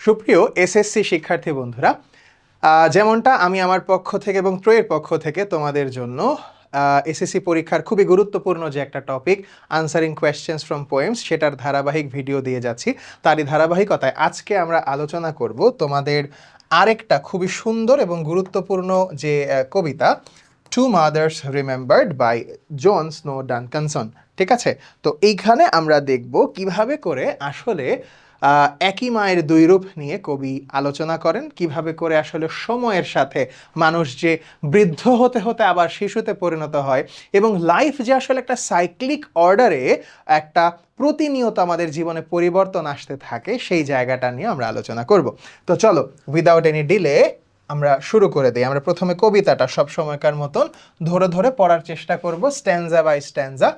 সুপ্রিয় এসএসসি শিক্ষার্থী বন্ধুরা যেমনটা আমি আমার পক্ষ থেকে এবং ত্রয়ের পক্ষ থেকে তোমাদের জন্য এসএসসি পরীক্ষার খুবই গুরুত্বপূর্ণ যে একটা topic answering questions from poems সেটার ধারাবাহিক ভিডিও দিয়ে যাচ্ছি। তারই ধারাবাহিকতায় আজকে আমরা আলোচনা করব তোমাদের আরেকটা খুবই সুন্দর এবং গুরুত্বপূর্ণ যে কবিতা two mothers remembered by John Snow Duncanson ঠিক আছে? তো এইখানে আমরা দেখব কীভাবে করে আসলে একই মায়ের দুই রূপ নিয়ে কবি আলোচনা করেন। কীভাবে করে আসলে সময়ের সাথে মানুষ যে বৃদ্ধ হতে হতে আবার শিশুতে পরিণত হয় এবং লাইফ যে আসলে একটা সাইক্লিক অর্ডারে একটা প্রতিনিয়ত আমাদের জীবনে পরিবর্তন আসতে থাকে, সেই জায়গাটা নিয়ে আমরা আলোচনা করব। তো চলো উইদাউট এনি ডিলে আমরা শুরু করে দিই। আমরা প্রথমে কবিতাটা সব সময়কার মতন ধরে ধরে পড়ার চেষ্টা করব স্ট্যান্ডা বাই স্ট্যান্ডা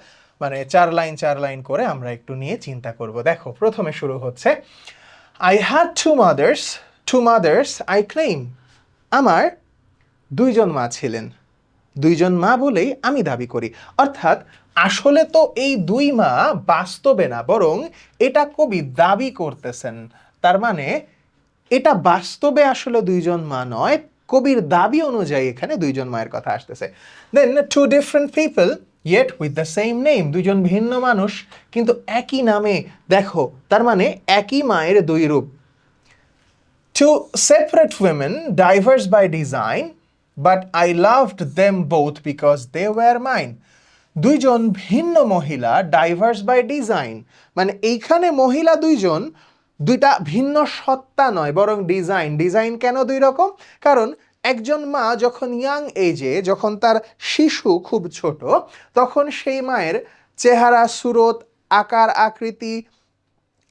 মানে চার লাইন চার লাইন করে আমরা একটু নিয়ে চিন্তা করব। দেখো, প্রথমে শুরু হচ্ছে I had two mothers two mothers I claim আমার দুইজন মা ছিলেন। দুইজন মা বলেই আমি দাবি করি। অর্থাৎ আসলে তো এই দুই মা বাস্তবে না, বরং এটা কবি দাবি করতেছেন। তার মানে এটা বাস্তবে আসলে দুইজন মা নয়, কবির দাবি অনুযায়ী এখানে দুইজন মায়ের কথা আসতেছে। Then two different people yet with the same name দুইজন ভিন্ন মানুষ কিন্তু একই নামে দেখো তার মানে একই মায়ের দুই রূপ। Two separate women, diverse by design but I loved them both because they were mine. দুইজন ভিন্ন মহিলা ডাইভার্স বাই ডিজাইন মানে এইখানে মহিলা দুইজন দুইটা ভিন্ন সত্তা নয় বরং ডিজাইন ডিজাইন কেন দুই রকম? কারণ একজন মা যখন ইয়াং এজে যখন তার শিশু খুব ছোট, তখন সেই মায়ের চেহারা, সুরত, আকার, আকৃতি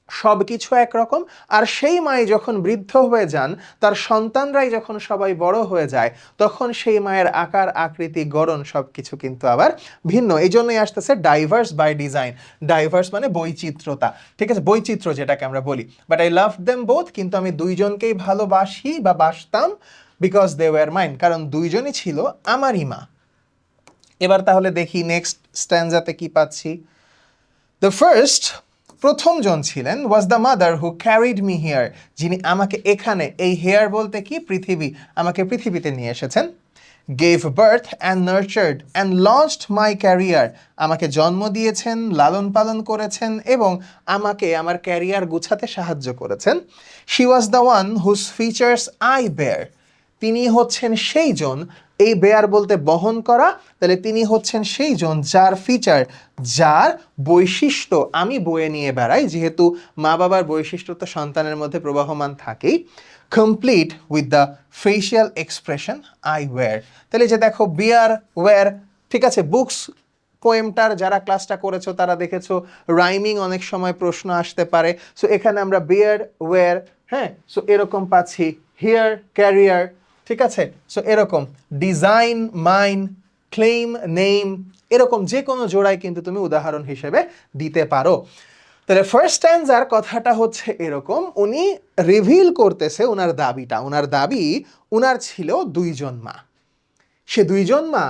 সব কিছু একরকম। আর সেই মায়ে যখন বৃদ্ধ হয়ে যান, তার সন্তানরাই যখন সবাই বড় হয়ে যায়, তখন সেই মায়ের আকার, আকৃতি, গড়ন সব কিছু কিন্তু আবার ভিন্ন। এই জন্যই আসতেছে ডাইভার্স বাই ডিজাইন ডাইভার্স মানে বৈচিত্র্যতা ঠিক আছে? বৈচিত্র্য যেটাকে আমরা বলি। But I love them both কিন্তু আমি দুইজনকেই ভালোবাসি বা বাসতাম। বিকজ দে ওয়ার মাইন্ড কারণ দুইজনই ছিল আমারই মা। এবার তাহলে দেখি নেক্সট স্ট্যান্ডাতে কি পাচ্ছি। দ্য ফার্স্ট প্রথম জন ছিলেন was the mother who carried me here যিনি আমাকে এখানে, এই হেয়ার বলতে কি? পৃথিবী। আমাকে পৃথিবীতে নিয়ে এসেছেন। Gave birth and nurtured and launched my career আমাকে জন্ম দিয়েছেন, লালন পালন করেছেন এবং আমাকে আমার ক্যারিয়ার গুছাতে সাহায্য করেছেন। She was the one whose features I bear তিনি হচ্ছেন সেই জন এই বেয়ার বলতে বহন করা, তাহলে তিনি হচ্ছেন সেই জন যার ফিচার যার বৈশিষ্ট্য আমি বয়ে নিয়ে বেড়াই, যেহেতু মা বাবার বৈশিষ্ট্য তো সন্তানের মধ্যে প্রবাহমান থাকেই। Complete with the facial expression I wear তাহলে যে দেখো বিয়ার ওয়্যার ঠিক আছে বুকস পোয়েমটার যারা ক্লাসটা করেছ, তারা দেখেছ রাইমিং অনেক সময় প্রশ্ন আসতে পারে। সো এখানে আমরা বিয়ার ওয়্যার হ্যাঁ সো এরকম পাচ্ছি হিয়ার ক্যারিয়ার ঠিক আছে? সো এরকম। ডিজাইন মাইন ক্লেম নেম এরকম যে কোনো জোড়ায় কিন্তু তুমি উদাহরণ হিসেবে দিতে পারো। তাহলে ফার্স্ট স্ট্যান্ডার কথাটা হচ্ছে এরকম। উনি রিভিল করতেছে ওনার দাবিটা। ওনার দাবি, উনার ছিল দুইজন মা। সে দুইজন মা,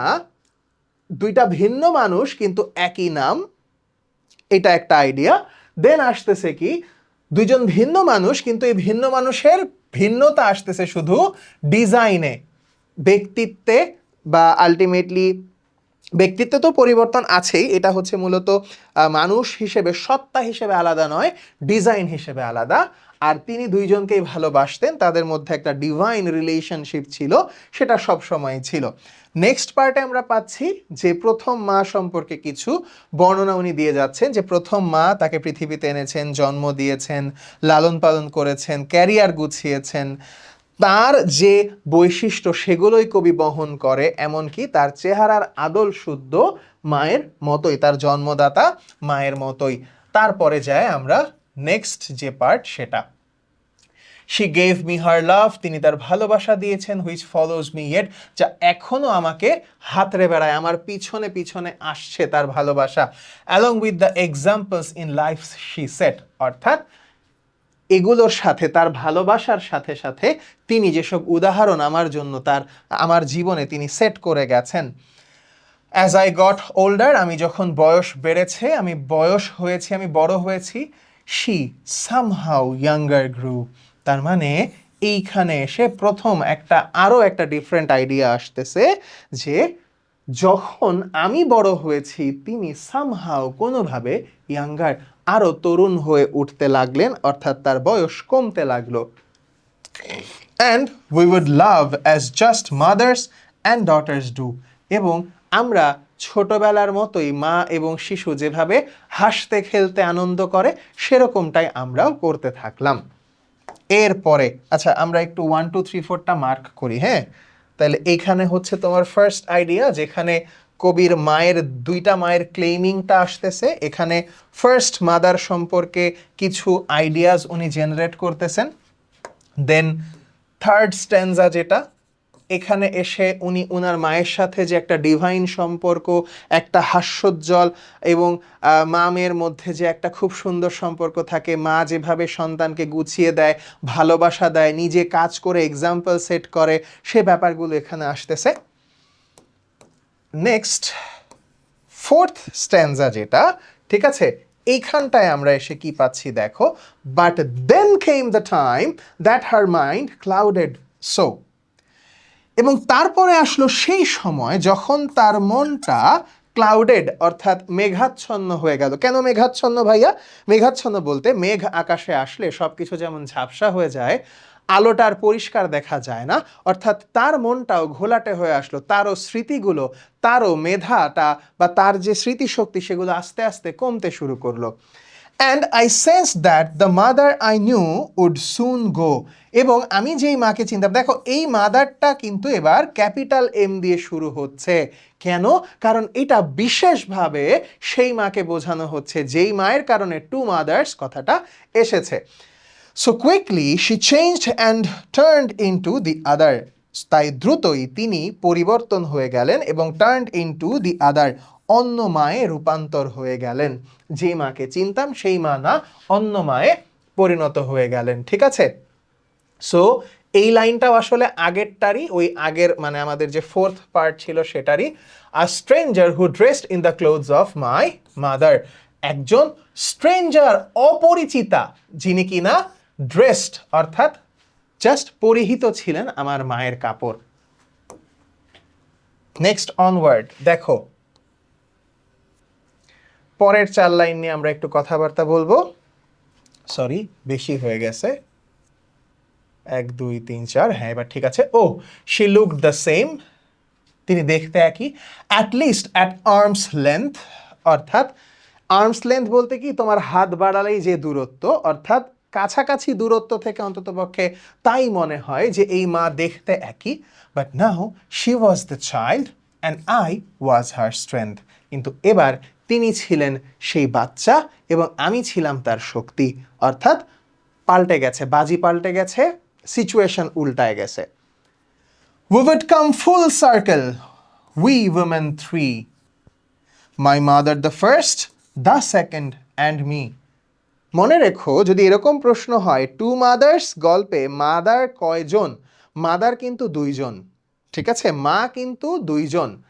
দুইটা ভিন্ন মানুষ কিন্তু একই নাম, এটা একটা আইডিয়া দেন আসতেছে কি, দুইজন ভিন্ন মানুষ কিন্তু এই ভিন্ন মানুষের ভিন্নতা আসতেছে শুধু ডিজাইনে। ব্যক্তিত্বে বা আলটিমেটলি ব্যক্তিত্বে তো পরিবর্তন আছেই, এটা হচ্ছে মূলত মানুষ হিসেবে, সত্তা হিসেবে আলাদা নয়, ডিজাইন হিসেবে আলাদা। আর তিনি দুইজনকেই ভালোবাসতেন, তাদের মধ্যে একটা ডিভাইন রিলেশনশিপ ছিল, সেটা সব সময় ছিল। নেক্সট পার্টে আমরা পাচ্ছি যে প্রথম মা সম্পর্কে কিছু বর্ণনা উনি দিয়ে যাচ্ছেন, যে প্রথম মা তাকে পৃথিবীতে এনেছেন, জন্ম দিয়েছেন, লালন পালন করেছেন, ক্যারিয়ার গুছিয়েছেন। তার যে বৈশিষ্ট্য সেগুলোই কবি বহন করে, এমনকি তার চেহারার আদল শুদ্ধ মায়ের মতোই, তার জন্মদাতা মায়ের মতোই। তারপরে যায় আমরা নেক্সট যে পার্ট সেটা। She gave me her love তিনি তার ভালোবাসা দিয়েছেন হুইচ ফলোজ মি ইয়েট যা এখনও আমাকে হাতরে বেড়ায়, আমার পিছনে পিছনে আসছে তার ভালোবাসা। Along with the examples in life she set অর্থাৎ এগুলোর সাথে, তার ভালোবাসার সাথে সাথে তিনি যেসব উদাহরণ আমার জন্য, তার, আমার জীবনে তিনি সেট করে গেছেন। অ্যাজ আই গট ওল্ডার আমি যখন বয়স বেড়েছে, আমি বয়স হয়েছি, আমি বড় হয়েছি শি সামহাউ ইয়াঙ্গার গ্রু তার মানে এইখানে এসে প্রথম একটা আরও একটা ডিফারেন্ট আইডিয়া আসতেছে যে যখন আমি বড় হয়েছি, তিনি সামহাও কোনোভাবে ইয়াঙ্গার আরও তরুণ হয়ে উঠতে লাগলেন, অর্থাৎ তার বয়স কমতে লাগল। And we would love as just mothers and daughters do এবং আমরা ছোটবেলার মতোই মা এবং শিশু যেভাবে হাসতে খেলতে আনন্দ করে, সেরকমটাই আমরাও করতে থাকলাম। এরপরে আচ্ছা আমরা একটু ওয়ান টু থ্রি ফোরটা মার্ক করি হ্যাঁ? তাহলে এইখানে হচ্ছে তোমার ফার্স্ট আইডিয়া যেখানে কবির মায়ের, দুইটা মায়ের ক্লেইমিংটা আসতেছে। এখানে ফার্স্ট মাদার সম্পর্কে কিছু আইডিয়াজ উনি জেনারেট করতেছেন। দেন থার্ড স্ট্যান্ডা যেটা এখানে এসে উনি ওনার মায়ের সাথে যে একটা ডিভাইন সম্পর্ক, একটা হাস্যোজ্জ্বল এবং মা মেয়ের মধ্যে যে একটা খুব সুন্দর সম্পর্ক থাকে, মা যেভাবে সন্তানকে গুছিয়ে দেয়, ভালোবাসা দেয়, নিজে কাজ করে এক্সাম্পল সেট করে, সে ব্যাপারগুলো এখানে আসতেছে। নেক্সট ফোর্থ স্ট্যান্ডা যেটা, ঠিক আছে? এইখানটায় আমরা এসে কি পাচ্ছি দেখো? But then came the time that her mind clouded so এবং তারপরে আসলো সেই সময় যখন তার মনটা ক্লাউডেড অর্থাৎ মেঘাচ্ছন্ন হয়ে গেল। কেন মেঘাচ্ছন্ন ভাইয়া? মেঘাচ্ছন্ন বলতে মেঘ আকাশে আসলে সব কিছু যেমন ঝাপসা হয়ে যায় আলোটা আর পরিষ্কার দেখা যায় না, অর্থাৎ তার মনটাও ঘোলাটে হয়ে আসলো। তারও স্মৃতিগুলো, তারও মেধাটা বা তার যে স্মৃতিশক্তি সেগুলো আস্তে আস্তে কমতে শুরু করল। And I sense that the mother I knew would soon go এবং আমি যেই মাকে চিন্তা দেখো, এই মাদারটা কিন্তু এবার ক্যাপিটাল এম দিয়ে শুরু হচ্ছে। কেন? কারণ এটা বিশেষভাবে সেই মাকে বোঝানো হচ্ছে, যেই মায়ের কারণে টু মাদার্স কথাটা এসেছে। So quickly she changed and turned into the other তাই দ্রুতই তিনি পরিবর্তন হয়ে গেলেন এবং টার্নড ইনটু দি আদার অন্য মায়ে রূপান্তর হয়ে গেলেন। যে মাকে চিনতাম, সেই মা না, অন্য মায়ে পরিণত হয়ে গেলেন। ঠিক আছে? সো এই লাইনটাও আসলে আগেরটারই, ওই আগের মানে আমাদের যে ফোর্থ পার্ট ছিল সেটারই। A stranger who dressed in the clothes of my mother একজন স্ট্রেঞ্জার অপরিচিতা, যিনি কিনা ড্রেসড অর্থাৎ জাস্ট পরিহিত ছিলেন আমার মায়ের কাপড়। নেক্সট অনওয়ার্ড দেখো পরের চার লাইন নিয়ে আমরা একটু কথাবার্তা বলব। সরি বেশি হয়ে গেছে। এক, দুই, তিন, চার হ্যাঁ এবার ঠিক আছে। ও শি লুক দ্য সেম তিনি দেখতে একই। At least at arms length অর্থাৎ আর্মস লেন্থ বলতে কি, তোমার হাত বাড়ালেই যে দূরত্ব, অর্থাৎ কাছাকাছি দূরত্ব থেকে অন্ততপক্ষে তাই মনে হয় যে এই মা দেখতে একই। But now she was the child and I was her strength কিন্তু এবার তিনি ছিলেন সেই বাচ্চা এবং আমি ছিলাম তার শক্তি। অর্থাৎ পাল্টে গেছে বাজি পাল্টে গেছে সিচুয়েশন উল্টায় গেছে। We come full circle, we women three. My mother the first, the second, and me. মনে রেখো যদি এরকম প্রশ্ন হয় টু মাদার্স গল্পে মাদার কয়জন? মাদার কিন্তু দুইজন। ঠিক আছে? মা কিন্তু দুইজন।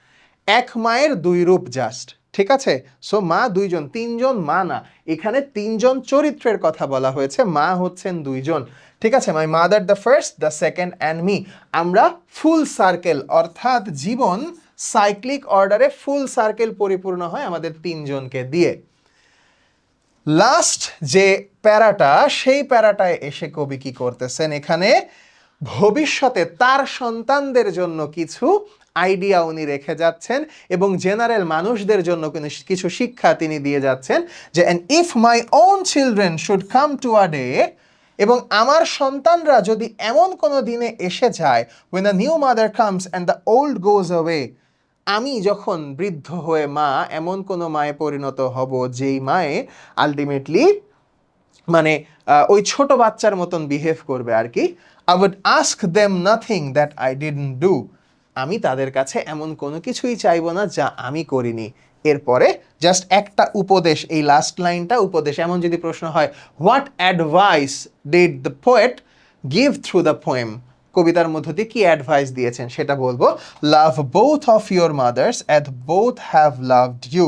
এক মায়ের দুই রূপ জাস্ট ঠিক আছে? সো মা দুইজন, তিনজন মা না। এখানে তিনজন চরিত্রের কথা বলা হয়েছে, মা হচ্ছেন দুইজন। ঠিক আছে? My mother the first the second and me আমরা ফুল সার্কেল অর্থাৎ জীবন সাইক্লিক অর্ডারে ফুল সার্কেল পরিপূর্ণ হয় আমাদের তিনজনকে দিয়ে। লাস্ট যে প্যারাটা, সেই প্যারাটায় এসে কবি কি করতেছেন? এখানে ভবিষ্যতে তার সন্তানদের জন্য কিছু আইডিয়া উনি রেখে যাচ্ছেন এবং জেনারেল মানুষদের জন্য কিছু শিক্ষা তিনি দিয়ে যাচ্ছেন যে and if my own children should come to a day এবং আমার সন্তানরা যদি এমন কোনো দিনে এসে যায় when the new mother comes and the old goes away আমি যখন বৃদ্ধ হয়ে মা, এমন কোনো মায়ে পরিণত হব যেই মায়ে আলটিমেটলি মানে ওই ছোট বাচ্চার মতন বিহেভ করবে আর কি। I would ask them nothing that I didn't do আমি তাদের কাছে এমন কোনো কিছুই চাইব না যা আমি করিনি। এরপরে জাস্ট একটা উপদেশ, এই লাস্ট লাইনটা উপদেশ, এমন যদি প্রশ্ন হয় what advice did the poet give through the poem কবিতার মধ্য দিয়ে কী অ্যাডভাইস দিয়েছেন সেটা বলব। Love both of your mothers at both have loved you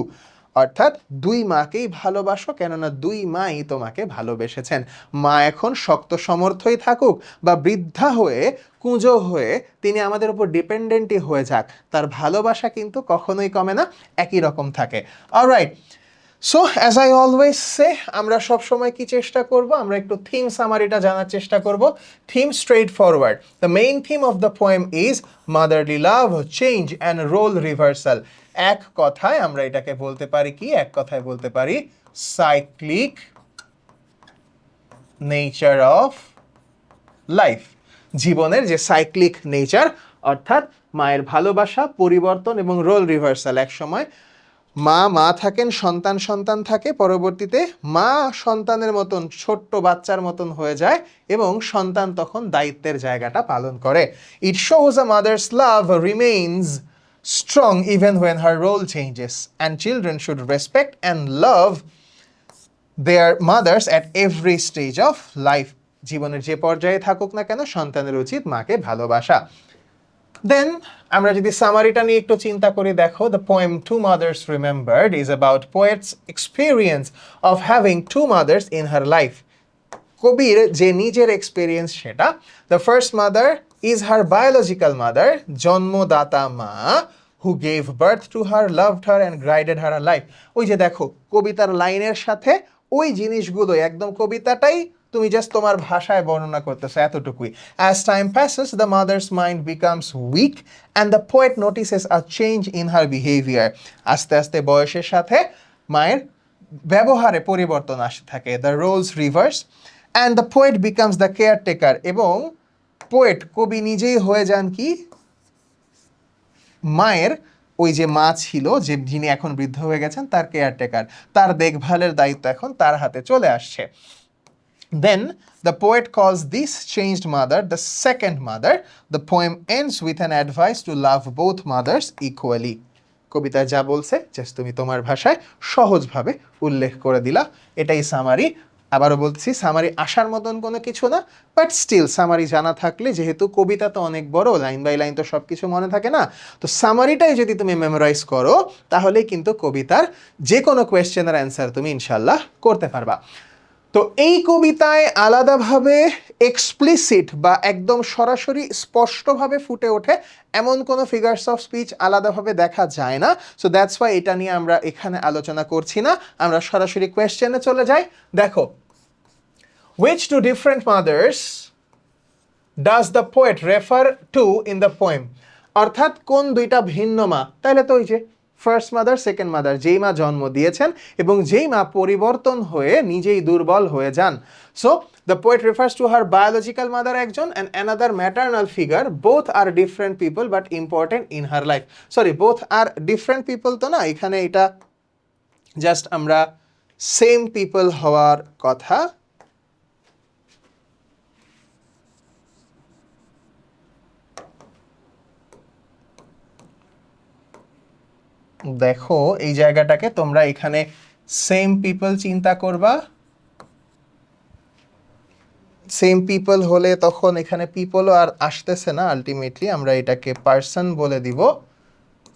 অর্থাৎ দুই মাকেই ভালোবাসো কেননা দুই মাই তোমাকে ভালোবেসেছেন। মা এখন শক্ত সমর্থই থাকুক বা বৃদ্ধা হয়ে, কুঁজো হয়ে তিনি আমাদের উপর ডিপেন্ডেন্টই হয়ে যাক। তার ভালোবাসা কিন্তু কখনোই কমে না, একই রকম থাকে। Alright so as I always say আমরা সব সময় কি চেষ্টা করব? আমরা একটু থিম সামারিটা জানার চেষ্টা করব। Theme straight forward the main theme of the poem is motherly love change and role reversal এক কথায় আমরা এটাকে বলতে পারি কি? এক কথায় বলতে পারি সাইক্লিক নেচার অফ লাইফ জীবনের যে সাইক্লিক নেচার অর্থাৎ মায়ের ভালোবাসা, পরিবর্তন এবং রোল রিভার্সাল এক সময় মা মা থাকেন, সন্তান সন্তান থাকে, পরবর্তীতে মা সন্তানের মতন, ছোট্ট বাচ্চার মতন হয়ে যায় এবং সন্তান তখন দায়িত্বের জায়গাটা পালন করে। It shows a mother's love remains strong even when her role changes, and children should respect and love their mothers at every stage of life. জীবনের যে পর্যায়ে থাকুক না কেন, সন্তানের উচিত মাকে ভালোবাসা। দেন আমরা যদি সামারিটা নিয়ে একটু চিন্তা করি দেখো the poem two mothers remembered is about poet's experience of having two mothers in her life কবির যে নিজের এক্সপিরিয়েন্স সেটা the first mother is her biological mother জন্মদাতা মা who gave birth to her loved her and guided her life ওই যে দেখো, কবিতার লাইনের সাথে ওই জিনিসগুলো, একদম কবিতাটাই তুমি জাস্ট তোমার ভাষায় বর্ণনা করতেছো এতটুকুই। As time passes the mother's mind becomes weak and the poet notices a change in her behaviour আস্তে আস্তে বয়সের সাথে মায়ের ব্যবহারে পরিবর্তন আসতে থাকে। The roles reverse and the poet becomes the caretaker এবং পোয়েট কবি নিজেই হয়ে যান কি? মায়ের ওই যে মা ছিল, যে যিনি এখন বৃদ্ধ হয়ে গেছেন, তার কেয়ারটেকার তার দেখভালের দায়িত্ব এখন তার হাতে চলে আসছে। Then the poet calls this changed mother the second mother the poem ends with an advice to love both mothers equally কবিতায় যা বলছে জাস্ট তুমি তোমার ভাষায় সহজভাবে উল্লেখ করে দিলা। এটাই সামারি আবারও বলছি সামারি আসার মতন কোনো কিছু না বাট স্টিল সামারি জানা থাকলে, যেহেতু কবিতা তো অনেক বড় লাইন বাই লাইন তো সব কিছু মনে থাকে না, তো সামারিটাই যদি তুমি মেমোরাইজ করো, তাহলেই কিন্তু কবিতার যে কোনো কোয়েশ্চেনের অ্যান্সার তুমি ইনশাল্লাহ করতে পারবা। তো এই কবিতায় আলাদাভাবে এক্সপ্লিসিট বা একদম সরাসরি স্পষ্টভাবে ফুটে ওঠে এমন কোনো ফিগার্স অফ স্পিচ আলাদাভাবে দেখা যায় না সো দ্যাটস ওয়াই এটা নিয়ে আমরা এখানে আলোচনা করছি না, আমরা সরাসরি কোয়েশ্চেনে চলে যাই। দেখো which two different mothers does the poet refer to in the poem অর্থাৎ কোন দুইটা ভিন্ন মা? তাহলে তো ওই যে ফার্স্ট মাদার সেকেন্ড মাদার যেই মা জন্ম দিয়েছেন এবং যেই মা পরিবর্তন হয়ে নিজেই দুর্বল হয়ে যান। So the poet refers to her biological mother একজন and another maternal figure both are different people but important in her life sorry both are different people তো না? এখানে এটা জাস্ট আমরা সেম পিপল হওয়ার কথা দেখো, এই জায়গাটাকে তোমরা এখানে সেম পিপল চিন্তা করবা। সেম পিপল হলে তখন এখানে পিপলও আর আসতেছে না আলটিমেটলি আমরা এটাকে পার্সন বলে দিব।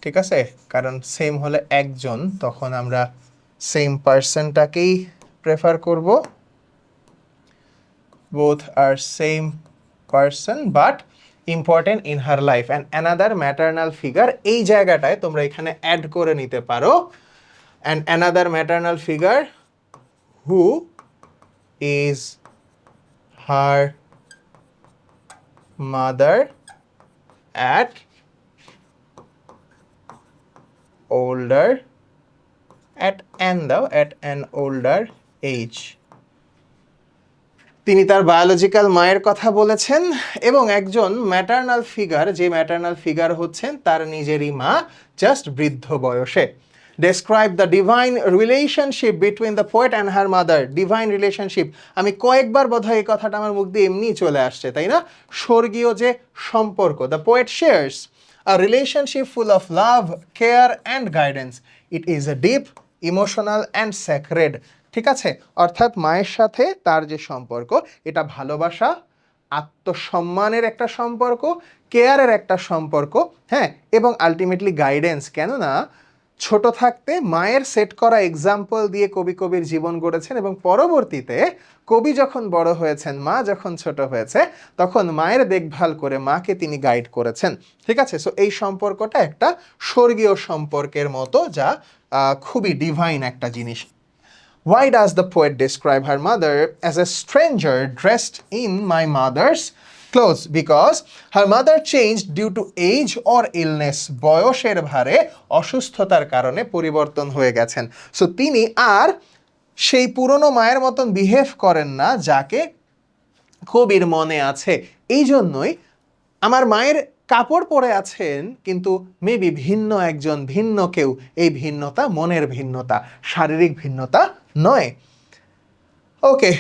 ঠিক আছে? কারণ সেম হলে একজন, তখন আমরা সেম পার্সনটাকেই প্রেফার করব। Both are same person but important in her life and another maternal figure এই জায়গাটায় তোমরা এখানে অ্যাড করে নিতে পারো। And another maternal figure who is her mother at older, at an দাও at an older age তিনি তার বায়োলজিক্যাল মায়ের কথা বলেছেন এবং একজন ম্যাটার্নাল ফিগার যে ম্যাটার্নাল ফিগার হচ্ছেন, তার নিজেরই মা জাস্ট বৃদ্ধ বয়সে। Describe the divine relationship between the poet and her mother divine relationship আমি কয়েকবার বোধহয় এই কথাটা আমার মুখ দিয়ে এমনিই চলে আসছে, তাই না? স্বর্গীয় যে সম্পর্ক। The poet shares a relationship full of love care and guidance it is a deep emotional and sacred. ঠিক আছে? অর্থাৎ মায়ের সাথে তার যে সম্পর্ক, এটা ভালোবাসা, আত্মসম্মানের একটা সম্পর্ক, কেয়ারের একটা সম্পর্ক হ্যাঁ? এবং আলটিমেটলি গাইডেন্স কেননা ছোট থাকতে মায়ের সেট করা এক্সাম্পল দিয়ে কবি কবির জীবন গড়েছেন এবং পরবর্তীতে কবি যখন বড় হয়েছেন, মা যখন ছোট হয়েছে, তখন মায়ের দেখভাল করে মাকে তিনি গাইড করেছেন। ঠিক আছে? সো এই সম্পর্কটা একটা স্বর্গীয় সম্পর্কের মতো যা খুবই ডিভাইন একটা জিনিস। Why does the poet describe her mother as a stranger dressed in my mother's clothes? Because her mother changed due to age or illness. বয়সের ভারে অসুস্থতার কারণে পরিবর্তন হয়ে গেছেন সো তিনি আর সেই পুরনো মায়ের মতন বিহেভ করেন না যাকে কবির মনে আছে এই জন্যই আমার মায়ের কাপড় পরে আছেন, কিন্তু মেবি ভিন্ন একজন, ভিন্ন কেউ, এই ভিন্নতা মনের ভিন্নতা, শারীরিক ভিন্নতা নয়। Okay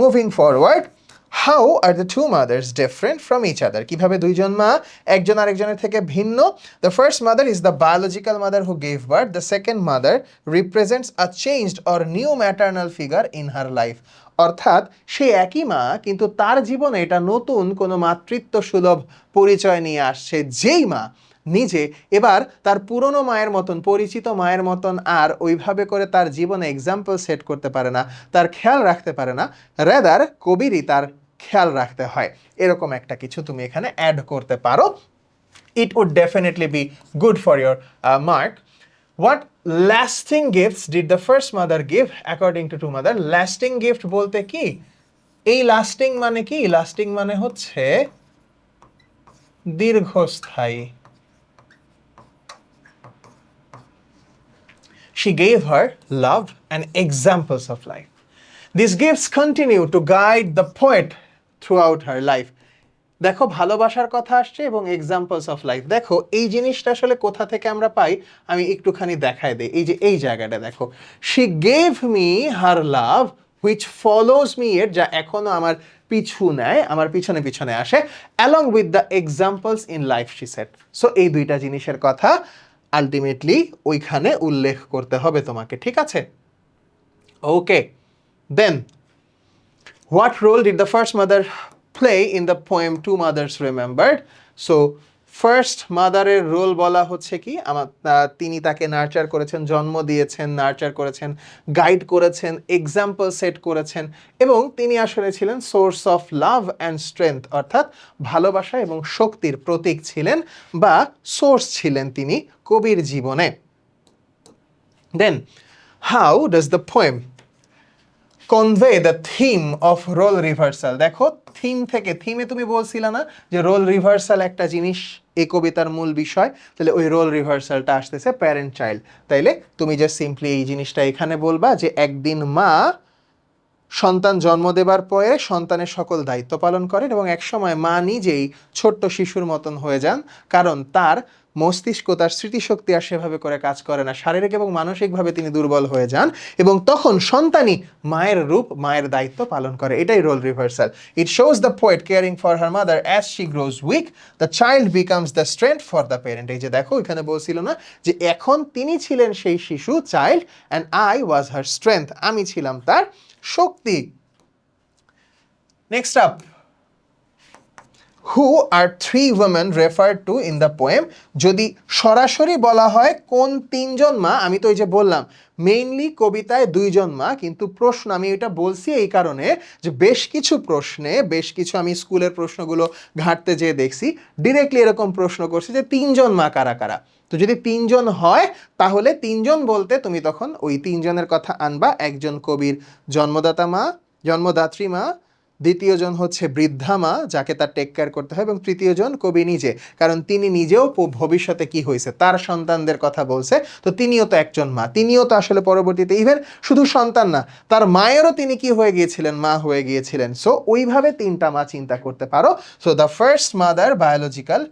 moving forward how are the two mothers different from each other কীভাবে দুইজন মা একজন আরেকজনের থেকে ভিন্ন? The first mother is the biological mother who gave birth the second mother represents a changed or new maternal figure in her life অর্থাৎ সে একই মা কিন্তু তার জীবনে এটা নতুন কোনো মাতৃত্ব সুলভ পরিচয় নিয়ে আসছে। যেই মা নিজে এবার তার পুরনো মায়ের মতন পরিচিত মায়ের মতন আর ওইভাবে করে তার জীবনে এক্সাম্পল সেট করতে পারে না তার খেয়াল রাখতে পারে না রেদার কবিরই তার খেয়াল রাখতে হয়। এরকম একটা কিছু তুমি এখানে অ্যাড করতে পারো। It would definitely be good for your uh, mark. What lasting gifts did the first mother give according to two mother? Lasting gift বলতে কি এই লাস্টিং মানে কি লাস্টিং মানে হচ্ছে দীর্ঘস্থায়ী She gave her love and examples of life. These gifts continue to guide the poet throughout her life. দেখো, ভালোবাসার কথা আসছে এবং এক্সাম্পলস অফ লাইফ দেখো, এই জিনিসটা আসলে কোথা থেকে আমরা পাই? আমি একটুখানি দেখাই দিই। এই যে, এই জায়গাটা দেখো। She gave me her love which follows me এর, যা এখনও আমার পিছু নেয়, আমার পিছনে পিছনে আসে along with the examples in life she set so এই দুইটা জিনিসের কথা আলটিমেটলি ওইখানে উল্লেখ করতে হবে তোমাকে, ঠিক আছে? Okay then What role did the first mother play in the poem Two Mothers Remembered? So, first মাদারের role বলা হচ্ছে কি আমার তিনি তাকে নার্চার করেছেন জন্ম দিয়েছেন নার্চার করেছেন গাইড করেছেন এক্সাম্পল সেট করেছেন এবং তিনি আসলে ছিলেন source of love and strength অর্থাৎ ভালোবাসা এবং শক্তির প্রতীক ছিলেন বা সোর্স ছিলেন তিনি কবির জীবনে then how does the poem convey the theme of role reversal দেখো থিম থেকে থিমে তুমি বলছিলে না যে রোল রিভার্সাল একটা জিনিস, এ কবিতার মূল বিষয়, তাহলে ওই রোল রিভার্সালটা আসতেছে প্যারেন্ট চাইল্ড তাইলে তুমি যে সিম্পলি এই জিনিসটা এখানে বলবা যে একদিন মা সন্তান জন্ম দেবার পরে সন্তানের সকল দায়িত্ব পালন করেন এবং একসময় মা নিজেই ছোট্ট শিশুর মতন হয়ে যান, কারণ তার মস্তিষ্ক, তার স্মৃতিশক্তি আর সেভাবে করে কাজ করে না। শারীরিক এবং মানসিকভাবে তিনি দুর্বল হয়ে যান এবং তখন সন্তানই মায়ের রূপ, মায়ের দায়িত্ব পালন করে। এটাই role reversal it shows the poet caring for her mother as she grows weak the child becomes the strength for the parent এই যে দেখো, এখানে বলছিল না যে এখন তিনি ছিলেন সেই শিশু child and I was her strength আমি ছিলাম তার শক্তি। Next up who are three women refer to in the poem যদি সরাসরি বলা হয় কোন তিনজন মা, আমি তো ওই যে বললাম মেইনলি কবিতায় দুইজন মা, কিন্তু প্রশ্ন, আমি এটা বলছি এই কারণে যে বেশ কিছু প্রশ্নে, বেশ কিছু আমি স্কুলের প্রশ্নগুলো ঘাঁটতে যেয়ে দেখছি ডিরেক্টলি এরকম প্রশ্ন করছে যে তিনজন মা কারা কারা? তো যদি তিনজন হয়, তাহলে তিনজন বলতে তুমি তখন ওই তিনজনের কথা আনবা। একজন কবির জন্মদাতা মা, জন্মদাত্রী মা দ্বিতীয়জন হচ্ছে বৃদ্ধা মা, যাকে তার টেক কেয়ার করতে হয়, এবং তৃতীয়জন কবি নিজে, কারণ তিনি নিজেও ভবিষ্যতে কি হয়েছে, তার সন্তানদের কথা বলছে। তো তিনিও তো একজন মা, তিনিও তো আসলে পরবর্তীতে ইভেন শুধু সন্তান না, তার মায়েরও তিনি কি হয়ে গিয়েছিলেন, মা হয়ে গিয়েছিলেন। সো ওইভাবে তিনটা মা চিন্তা করতে পারো। So the first mother biological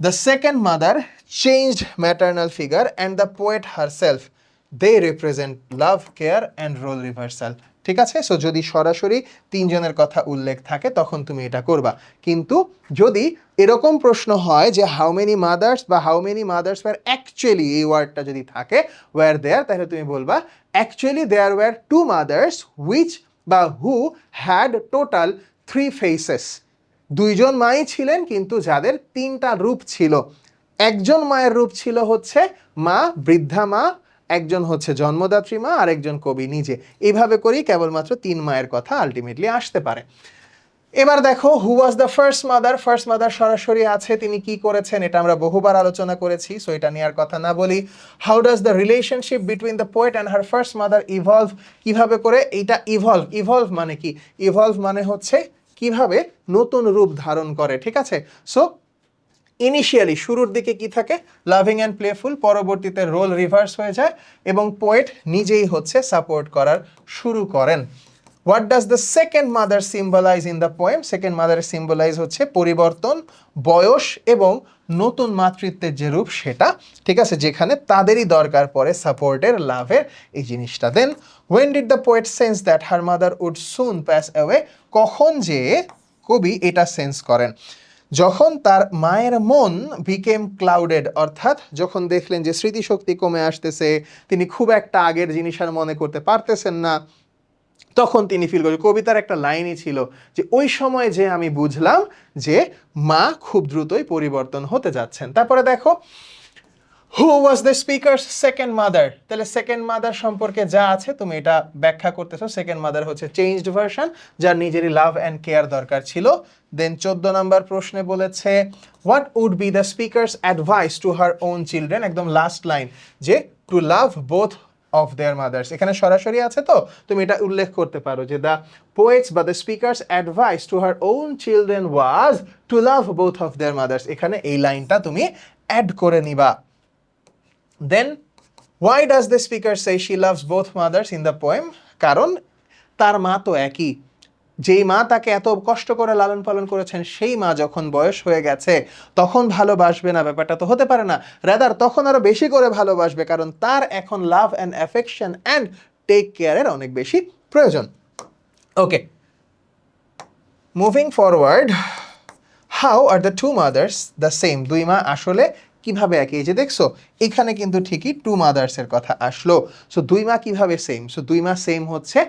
The second mother changed maternal figure and the poet herself. They represent love, care and role reversal. ঠিক আছে সো যদি সরাসরি তিনজনের কথা উল্লেখ থাকে তখন তুমি এটা করবা কিন্তু যদি এরকম প্রশ্ন হয় যে হাউ মেনি মাদার্স বা how many mothers were actually এই ওয়ার্ডটা যদি থাকে ওয়ার দেয়ার তাহলে তুমি বলবা actually there were two mothers which বা who had total three faces দুইজন মাই ছিলেন, কিন্তু যাদের তিনটা রূপ ছিল। একজন মায়ের রূপ ছিল হচ্ছে মা, বৃদ্ধা মা, একজন হচ্ছে জন্মদাত্রী মা, আর একজন কবি নিজে। এইভাবে করেই কেবলমাত্র তিন মায়ের কথা আলটিমেটলি আসতে পারে। এবার দেখো who was the first mother first mother সরাসরি আছে, তিনি কি করেছেন, এটা আমরা বহুবার আলোচনা করেছি সো এটা নিয়ে আর কথা না বলি। How does the relationship between the poet and her first mother evolve কীভাবে করে? এইটা ইভলভ ইভলভ মানে কি? ইভলভ মানে হচ্ছে কীভাবে নতুন রূপ ধারণ করে, ঠিক আছে? সো ইনিশিয়ালি শুরুর দিকে কি থাকে? লাভিং অ্যান্ড প্লেফুল পরবর্তীতে রোল রিভার্স হয়ে যায় এবং পোয়েট নিজেই হচ্ছে সাপোর্ট করার শুরু করেন। What does the second mother symbolize in the poem second mother symbolize হচ্ছে পরিবর্তন, বয়স এবং নতুন মাতৃত্বের যে রূপ সেটা, ঠিক আছে, যেখানে তাদেরই দরকার পড়ে সাপোর্টের লাভের এই জিনিসটা। Then when did the poet sense that her mother would soon pass away কখন যে কবি এটা সেন্স করেন? যখন তার মায়ের মন বিকেম ক্লাউডেড অর্থাৎ যখন দেখলেন যে স্মৃতিশক্তি কমে আসতেছে, তিনি খুব একটা আগের জিনিস আর মনে করতে পারতেছেন না তখন তিনি ফিল করেন কবিতার একটা লাইনই ছিল যে, ওই সময় যে আমি বুঝলাম যে মা খুব দ্রুতই পরিবর্তন হতে যাচ্ছেন। তারপরে দেখো who was the speaker second mother তাহলে সেকেন্ড মাদার সম্পর্কে যা আছে তুমি এটা ব্যাখ্যা করতেছো। সেকেন্ড মাদার হচ্ছে চেঞ্জড ভার্সন যার নিজেরই লাভ অ্যান্ড কেয়ার দরকার ছিল। দেন চোদ্দ নম্বর প্রশ্নে বলেছে what would be the speaker's advice to her own children একদম লাস্ট লাইন যে to love both of their mothers এখানে সরাসরি আছে তো? তুমি এটা উল্লেখ করতে পারো যে দ্য পোয়েটস বা the speaker's advice to her own children was to love both of their mothers এখানে এই লাইনটা তুমি অ্যাড করে নিবা। Then why does the speaker say she loves both mothers in the poem কারণ তার মা তো একই। যেই মা তাকে এত কষ্ট করে লালন পালন করেছেন, সেই মা যখন বয়স হয়ে গেছে, তখন ভালোবাসবে না, ব্যাপারটা তো হতে পারে না। রাদার তখন আরও বেশি করে ভালোবাসবে, কারণ তার এখন love and affection and take কেয়ারের অনেক বেশি প্রয়োজন। Okay moving forward how are the two mothers the same দুই মা আসলে কীভাবে একই এই যে দেখছ, এখানে কিন্তু ঠিকই টু মাদার্সের কথা আসলো। সো দুই মা কীভাবে সেম সো দুই মা সেম হচ্ছে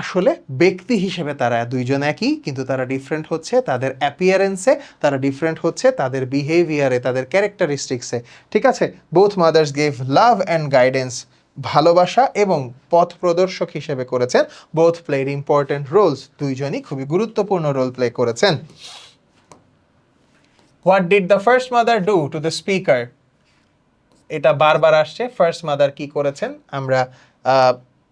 আসলে ব্যক্তি হিসেবে তারা দুইজন একই, কিন্তু তারা ডিফারেন্ট হচ্ছে তাদের অ্যাপিয়ারেন্সে তারা ডিফারেন্ট হচ্ছে তাদের বিহেভিয়ারে তাদের ক্যারেক্টারিস্টিক্সে ঠিক আছে? Both mothers gave love and guidance ভালোবাসা এবং পথ প্রদর্শক হিসেবে করেছেন। বোথ প্লেড ইম্পর্টেন্ট রোলস দুইজনই খুবই গুরুত্বপূর্ণ রোল প্লে করেছেন। What did the first mother do to the speaker এটা বারবার আসছে। ফার্স্ট মাদার কি করেছেন? আমরা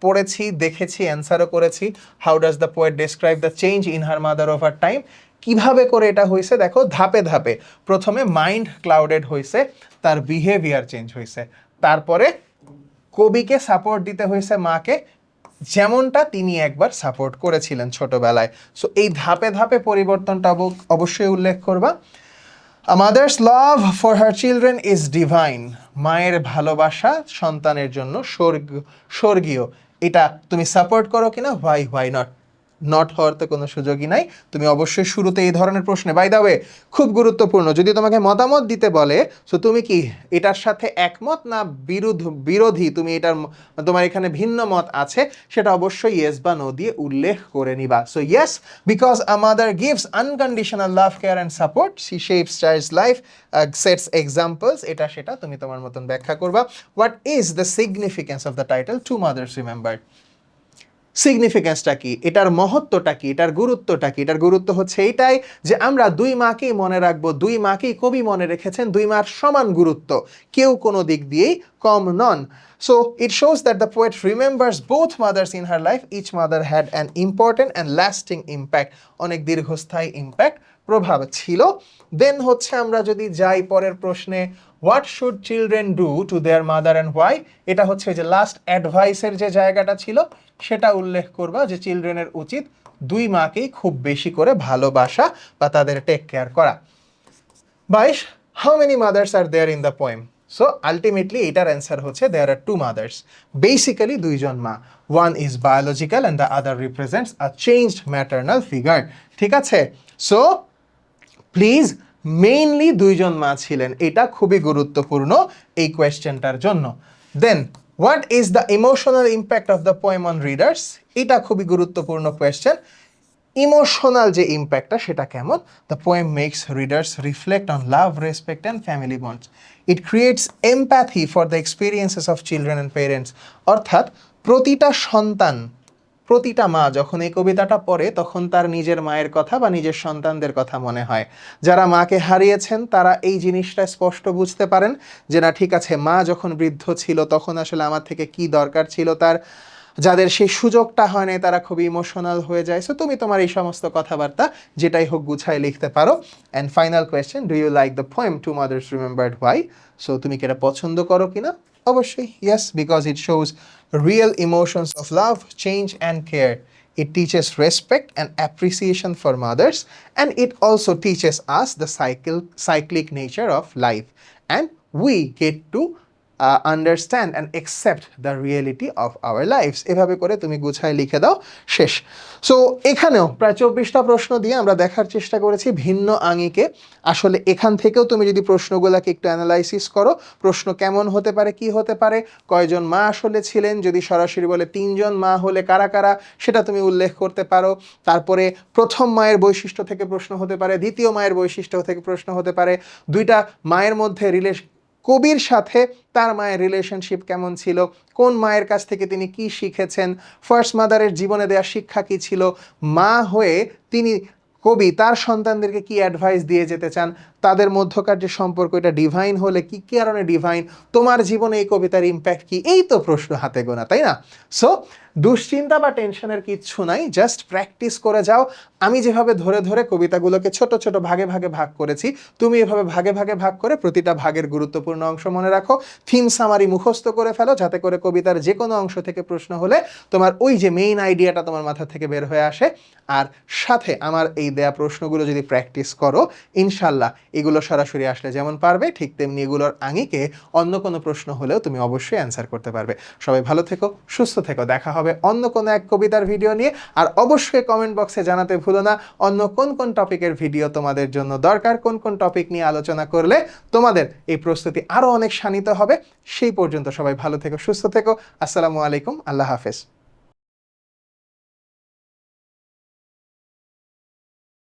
পড়েছি, দেখেছি অ্যান্সারও করেছি। How does the poet describe the change in her mother over time কীভাবে করে এটা হয়েছে দেখো, ধাপে ধাপে। প্রথমে মাইন্ড ক্লাউডেড হয়েছে তার বিহেভিয়ার চেঞ্জ হয়েছে তারপরে কবিকে সাপোর্ট দিতে হয়েছে মাকে, যেমনটা তিনি একবার সাপোর্ট করেছিলেন ছোটবেলায়। সো এই ধাপে ধাপে পরিবর্তনটা অব- অবশ্যই উল্লেখ করবা। A mother's for her children is divine মায়ের ভালোবাসা সন্তানের জন্য স্বর্গ, স্বর্গীয়। এটা তুমি সাপোর্ট করো কিনা? হোয়াই হোয়াই নট নট হওয়ার তো কোনো সুযোগই নাই। তুমি অবশ্যই শুরুতে এই ধরনের প্রশ্নে বাই দাবে খুব গুরুত্বপূর্ণ, যদি তোমাকে মতামত দিতে বলে সো তুমি কি এটার সাথে একমত না বিরোধ বিরোধী? তুমি এটার তোমার এখানে ভিন্ন মত আছে, সেটা অবশ্যই ইয়েস বা নো দিয়ে উল্লেখ করে নিবা। So yes because a mother gives unconditional love care and support she shapes child's life sets examples এটা সেটা তুমি তোমার মতন ব্যাখ্যা করবা। What is the significance of the title two mothers remember সিগনিফিকেন্সটা কি? এটার মহত্বটা কি? এটার গুরুত্বটা কি? এটার গুরুত্ব হচ্ছে এটাই যে আমরা দুই মাকেই মনে রাখব, দুই মাকেই কবি মনে রেখেছেন, দুই মার সমান গুরুত্ব। কেউ কোনো দিক দিয়েই কম নন। So it shows that the poet remembers both mothers in her life each mother had an important and lasting impact অনেক দীর্ঘস্থায়ী ইম্প্যাক্ট প্রভাব ছিল। দেন হচ্ছে আমরা যদি যাই পরের প্রশ্নে what should children do to their mother and why এটা হচ্ছে যে লাস্ট অ্যাডভাইসের যে জায়গাটা ছিল, সেটা উল্লেখ করবা যে চিলড্রেনের উচিত দুই মাকেই খুব বেশি করে ভালোবাসা বা তাদের টেক কেয়ার করা। বাইশ how many mothers are there in the poem so ultimately এটার অ্যান্সার হচ্ছে there are two mothers basically দুইজন মা। One is biological and the other represents a changed maternal figure ঠিক আছে? সো প্লিজ মেইনলি দুইজন মা ছিলেন। এটা খুবই গুরুত্বপূর্ণ এই কোয়েশ্চেনটার জন্য। Then what is the emotional impact of the poem on readers এটা খুবই গুরুত্বপূর্ণ কোয়েশ্চেন ইমোশনাল যে ইম্প্যাক্টটা সেটা কেমন? The poem makes readers reflect on love respect and family bonds it creates empathy for the experiences of children and parents অর্থাৎ, প্রতিটা সন্তান প্রতিটা মা যখন এই কবিতাটা পড়ে, তখন তার নিজের মায়ের কথা বা নিজের সন্তানদের কথা মনে হয়। যারা মাকে হারিয়েছেন, তারা এই জিনিসটা স্পষ্ট বুঝতে পারেন যে, না, ঠিক আছে, মা যখন বৃদ্ধ ছিল, তখন আসলে আমার থেকে কি দরকার ছিল তার? যাদের সেই সুযোগটা হয় না তারা খুবই ইমোশনাল হয়ে যায়। সো তুমি তোমার এই সমস্ত কথাবার্তা যেটাই হোক গুছায় লিখতে পারো। And final question do you like the poem two mothers remembered why so তুমি কি এটা পছন্দ করো কিনা? অবশ্যই yes because it shows real emotions of love, change, and care. It teaches respect and appreciation for mothers, and it also teaches us the cycle, cyclic nature of life. And we get to uh, and and the reality of our lives এভাবে করে তুমি গুছায় লিখে দাও শেষ। So এখানেও প্রায় চব্বিশটা প্রশ্ন দিয়ে আমরা দেখার চেষ্টা করেছি ভিন্ন আঙিকে আসলে এখান থেকেও তুমি যদি প্রশ্নগুলোকে একটু অ্যানালাইসিস করো প্রশ্ন কেমন হতে পারে কি হতে পারে কয়জন মা আসলে ছিলেন যদি সরাসরি বলে তিনজন মা হলে কারা কারা সেটা তুমি উল্লেখ করতে পারো। তারপরে প্রথম মায়ের বৈশিষ্ট্য থেকে প্রশ্ন হতে পারে দ্বিতীয় মায়ের বৈশিষ্ট্য থেকে প্রশ্ন হতে পারে। দুইটা মায়ের মধ্যে রিলেশন কবির সাথে তার মায়ের রিলেশনশিপ কেমন ছিল? কোন মায়ের কাছ থেকে তিনি কি শিখেছেন? ফার্স্ট মাদারের জীবনে দেওয়া শিক্ষা কী ছিল? মা হয়ে তিনি কবি, তার সন্তানদেরকে কি অ্যাডভাইস দিয়ে যেতে চান? তাদের মধ্যকার যে সম্পর্ক, এটা ডিভাইন হলে কি কারণে ডিভাইন তোমার জীবনে এই কবিতার ইম্প্যাক্ট কি? এই তো প্রশ্ন হাতে গোনা, তাই না? সো দুশ্চিন্তা বা টেনশনের কিচ্ছু নাই জাস্ট প্র্যাকটিস করে যাও। আমি যেভাবে ধরে ধরে কবিতাগুলোকে ছোট ছোট ভাগে ভাগে ভাগ করেছি, তুমি এভাবে ভাগে ভাগে ভাগ করে প্রতিটা ভাগের গুরুত্বপূর্ণ অংশ মনে রাখো। থিম সামারি মুখস্থ করে ফেলো, যাতে করে কবিতার যে কোনো অংশ থেকে প্রশ্ন হলে তোমার ওই যে মেইন আইডিয়াটা তোমার মাথা থেকে বের হয়ে আসে। আর সাথে আমার এই দেয়া প্রশ্নগুলো যদি প্র্যাকটিস করো, ইনশাল্লাহ এগুলো সরাসরি আসলে যেমন পারবে, ঠিক তেমনি এগুলোর আঙিকে অন্য কোনো প্রশ্ন হলেও তুমি অবশ্যই অ্যান্সার করতে পারবে। সবাই ভালো থেকো, সুস্থ থেকো, দেখা হবে অন্য কোনো এক কবিতার ভিডিও নিয়ে। আর অবশ্যই কমেন্ট বক্সে জানাতে ভুলো না, অন্য কোন কোন টপিকের ভিডিও তোমাদের জন্য দরকার, কোন কোন টপিক নিয়ে আলোচনা করলে তোমাদের এই প্রস্তুতি আরও অনেক শানিত হবে। সেই পর্যন্ত সবাই ভালো থেকো, সুস্থ থেকো। আসসালামু আলাইকুম, আল্লাহ হাফেজ।